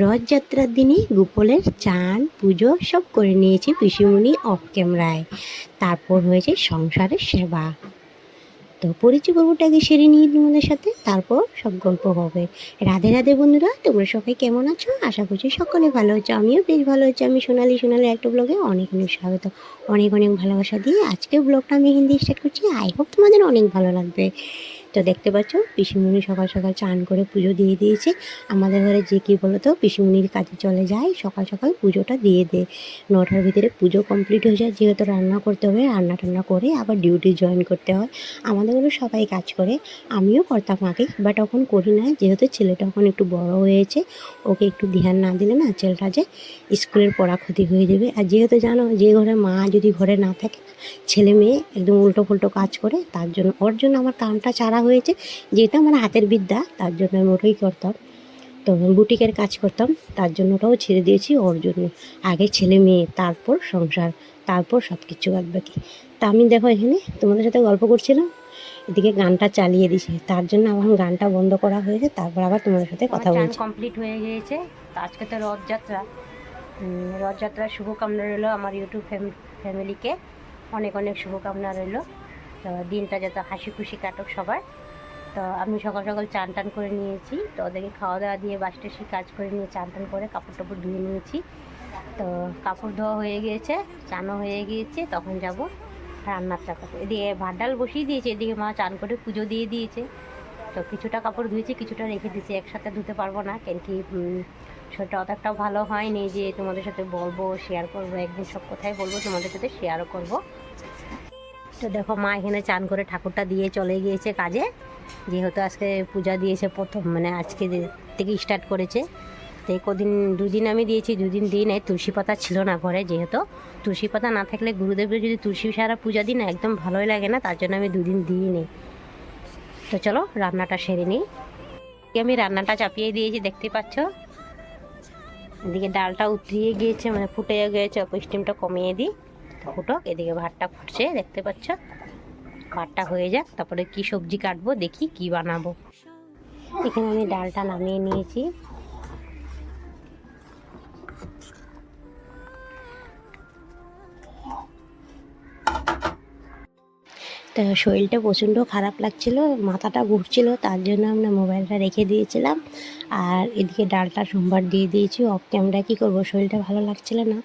রথযাত্রার দিনে গোপালের চান, পুজো সব করে নিয়েছি পিসিমণি অফ ক্যামেরায়। তারপর হয়েছে সংসারের সেবা। তো পরিচয় পর্বটাকে সেরে নিয়ে তোমাদের সাথে, তারপর সব গল্প হবে। রাধে রাধে বন্ধুরা, তোমরা সবাই কেমন আছো? আশা করছি সকলে ভালো হচ্ছে আমিও বেশ ভালো হচ্ছে আমি সোনালি সোনালি একটা ব্লগে অনেক অনেক স্বাগত। অনেক অনেক ভালোবাসা দিয়ে আজকে ব্লগটা আমি হিন্দি স্টার্ট করছি। আই হোপ তোমাদের অনেক ভালো লাগবে। তো দেখতে পাচ্ছ, পিসিমণি সকাল সকাল চান করে পুজো দিয়ে দিয়েছে। আমাদের ঘরে যে কী বলো তো পিসিমণির কাজে চলে যায়, সকাল সকাল পুজোটা দিয়ে দেয় নটার ভিতরে পুজো কমপ্লিট হয়ে যায়, যেহেতু রান্না করতে হবে, রান্না টান্না করে আবার ডিউটি জয়েন করতে হয়। আমাদের ঘরে সবাই কাজ করে, আমিও করতাম আগে বাট এখন করি না, যেহেতু ছেলেটা এখন একটু বড় হয়েছে, ওকে একটু ধ্যান না দিলে না ছেলেটা যে স্কুলের পড়া ক্ষতি হয়ে যাবে। আর যেহেতু জানো, যে ঘরে মা যদি ঘরে না থাকে, ছেলে মেয়ে একদম উল্টো ফুল্টো কাজ করে, তার জন্য, ওর জন্য আমার কামটা চারা হয়েছে। যেহেতু আমার হাতের বিদ্যা তার জন্য আমি ওটাই করতাম। তো বুটিকের কাজ করতাম তার জন্য ওটাও ছেড়ে দিয়েছি ওর জন্য। আগে ছেলে মেয়ে তারপর সংসার তারপর সব কিছু বাদ বাকি। তা আমি দেখো এখানে তোমাদের সাথে গল্প করছিলাম এদিকে গানটা চালিয়ে দিছে তার জন্য আমার গানটা বন্ধ করা হয়েছে তারপর আবার তোমাদের সাথে কথা বলছি। কমপ্লিট হয়ে গিয়েছে। আজকে তো রথযাত্রা। রথযাত্রার শুভকামনা রইল আমার ইউটিউব ফ্যামিলিকে অনেক অনেক শুভকামনা রইল। তো দিনটা যাতে হাসি খুশি কাটুক সবার। তো আমি সকাল সকাল চান টান করে নিয়েছি। তো ওদেরকে খাওয়া দাওয়া দিয়ে বাসটাসি কাজ করে নিয়ে চান টান করে কাপড় টাপড় ধুয়ে নিয়েছি। তো কাপড় ধোয়া হয়ে গিয়েছে, চানও হয়ে গিয়েছে, তখন যাব রান্নার চাকাতে এদিকে ভাত ডাল বসিয়ে দিয়েছে, এদিকে মা চান করে পুজো দিয়ে দিয়েছে। তো কিছুটা কাপড় ধুয়েছি, কিছুটা রেখে দিয়েছি, একসাথে ধুতে পারব না, কেন কি শরীরটা অতটা ভালো হয়নি যে তোমাদের সাথে বলব শেয়ার করব, একদিন সব কথাই বলব, তোমাদের সাথে শেয়ারও করব। তো দেখো মা এখানে চান করে ঠাকুরটা দিয়ে চলে গিয়েছে কাজে। যেহেতু আজকে পূজা দিয়েছে প্রথম মানে আজকে থেকে স্টার্ট করেছে। তো কদিন, দুদিন আমি দিয়েছি, দুদিন দিই নাই, তুলসী পাতা ছিল না ঘরে যেহেতু। তুলসী পাতা না থাকলে গুরুদেবের যদি তুলসী সারা পূজা দিই না, একদম ভালোই লাগে না, তার জন্য আমি দুদিন দিই নি তো চলো, রান্নাটা সেরে নিই। আমি রান্নাটা চাপিয়ে দিয়েছি, দেখতে পাচ্ছ? এদিকে ডালটা উতরিয়ে গিয়েছে মানে ফুটে গিয়েছে স্টিমটা কমিয়ে দিই। ফুটক এদিকে ভাতটা ফুটছে, দেখতে পাচ্ছ? ভাতটা হয়ে যাক, তারপরে কি সবজি কাটবো, দেখি কি বানাবো। এখানে আমি ডালটা নামিয়ে নিয়েছি। তো শরীরটা প্রচণ্ড খারাপ লাগছিল, মাথাটা ঘুরছিল, তার জন্য আমরা মোবাইলটা রেখে দিয়েছিলাম। আর এদিকে ডালটা সোমবার দিয়ে দিয়েছি অফ ক্যামেরা কী করব, শরীরটা ভালো লাগছিল না।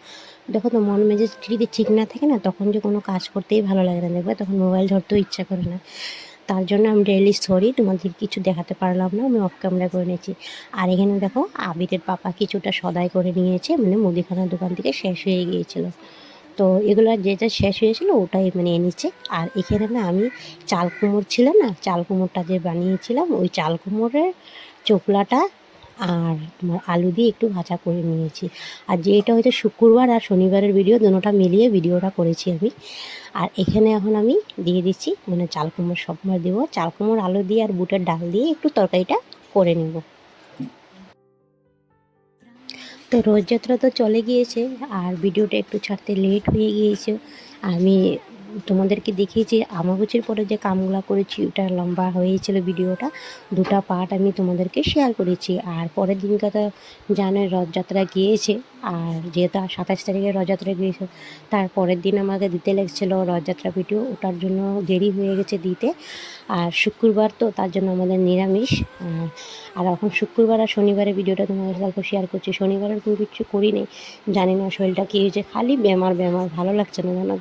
দেখো তো, মন মেজাজ যদি ঠিক না থাকে না, তখন যে কোনো কাজ করতেই ভালো লাগে না। দেখবে তখন মোবাইল ধরতেও ইচ্ছা করে না। তার জন্য আমি রিয়েলি সরি তোমাদের কিছু দেখাতে পারলাম না, আমি অফ ক্যামেরা করে নিয়েছি। আর এখানে দেখো আবিরের পাপা কিছুটা সদাই করে নিয়েছে মানে মুদিখানার দোকান থেকে শেষ হয়ে গিয়েছিল। তো এগুলো যেটা শেষ হয়েছিল, ওটাই মানে এনেছে। আর এখানে না, আমি চাল কুমোর ছিল না, চাল কুমোরটা যে বানিয়েছিলাম, ওই চাল কুমোরের চোকলাটা আর আলু দিয়ে একটু ভাজা করে নিয়েছি। আর যে এটা হয়তো শুক্রবার আর শনিবারের ভিডিও দুটোটা মিলিয়ে ভিডিওটা করেছি আমি। আর এখানে এখন আমি দিয়ে দিচ্ছি মানে চাল কুমড়োর সবসময় দেবো। চাল কুমড়োর আলু দিয়ে আর বুটের ডাল দিয়ে একটু তরকারিটা করে নেব। তো রথযাত্রা তো চলে গিয়েছে, আর ভিডিওটা একটু ছাড়তে লেট হয়ে গিয়েছে। আমি তোমাদেরকে দেখিয়েছি আমাগুচের পরে যে কামগুলো করেছি, ওটা লম্বা হয়েছিল ভিডিওটা। দুটা পার্ট আমি তোমাদেরকে শেয়ার করেছি। আর পরের দিনকে তো জানোই রথযাত্রা গিয়েছে। আর যেহেতু সাতাশ তারিখে রথযাত্রা গিয়েছে, তার পরের দিন আমাকে দিতে লেগেছিলো রথযাত্রা ভিডিও ওটার জন্য দেরি হয়ে গেছে দিতে। আর শুক্রবার তো তার জন্য আমাদের নিরামিষ। আর এখন শুক্রবার আর শনিবারের ভিডিওটা তোমাদের সাথে শেয়ার করছি। শনিবারের কোনো কিছু করি নেই জানি না শরীরটা কী হয়েছে। খালি বেমার বেমার ভালো লাগছে না জানো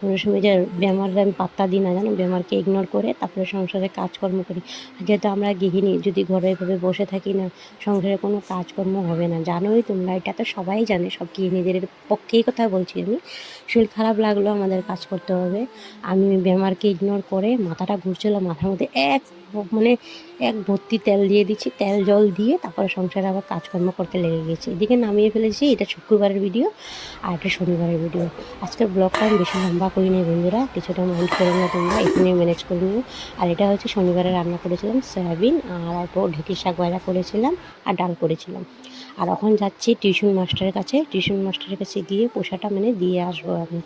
কোনো সময় যে বেমাররা আমি পাত্তা দিই না জানো? বেমারকে ইগনোর করে তারপরে সংসারে কাজকর্ম করি। যেহেতু আমরা গৃহিণী, যদি ঘরে এভাবে বসে থাকি না, সংসারে কোনো কাজকর্ম হবে না। জানোই তোমরা, এটা তো সবাই জানে। সব গৃহিণীদের পক্ষেই কথা বলছি আমি। শরীর খারাপ লাগল আমাদের কাজ করতে হবে। আমি ব্যামারকে ইগনোর করে মাথাটা ঘুরছিল মাথার মধ্যে এক মানে এক ভর্তি তেল দিয়ে দিচ্ছি, তেল জল দিয়ে তারপরে সংসারে আবার কাজকর্ম করতে লেগে গেছি। এদিকে নামিয়ে ফেলেছি, এটা শুক্রবারের ভিডিও আর এটা শনিবারের ভিডিও আজকের ব্লগটা আমি বেশি লম্বা করি নি বন্ধুরা, কিছুটা মাইন্ড করে না তোমরা এখানে ম্যানেজ করে নিও। আর এটা হচ্ছে শনিবারে রান্না করেছিলাম, সয়াবিন আর অল্প ঢেঁকি শাক ভাজা করেছিলাম আর ডাল করেছিলাম। আর এখন যাচ্ছি টিউশন মাস্টারের কাছে, টিউশন মাস্টারের কাছে গিয়ে পোষাটা মানে দিয়ে আসব আমি।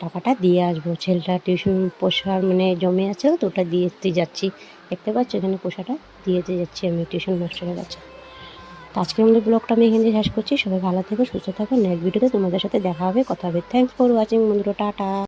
টাকাটা দিয়ে আসব। ছেলেটা টিউশন পোষার মানে জমে আছে তো ওটা দিয়ে দিতে যাচ্ছি। দেখতে পাচ্ছ এখানে পোষাটা দিয়ে দিতে যাচ্ছি আমি টিউশন মাস্টারের কাছে। তো আজকে আমাদের ব্লগটা আমি এখানে শেষ করছি। সবাই ভালো থেকো, সুস্থ থাকো। নেক্সট ভিডিওতে তোমাদের সাথে দেখা হবে। কথা হবে। থ্যাংকস ফর ওয়াচিং বন্ধুরা, টাটা।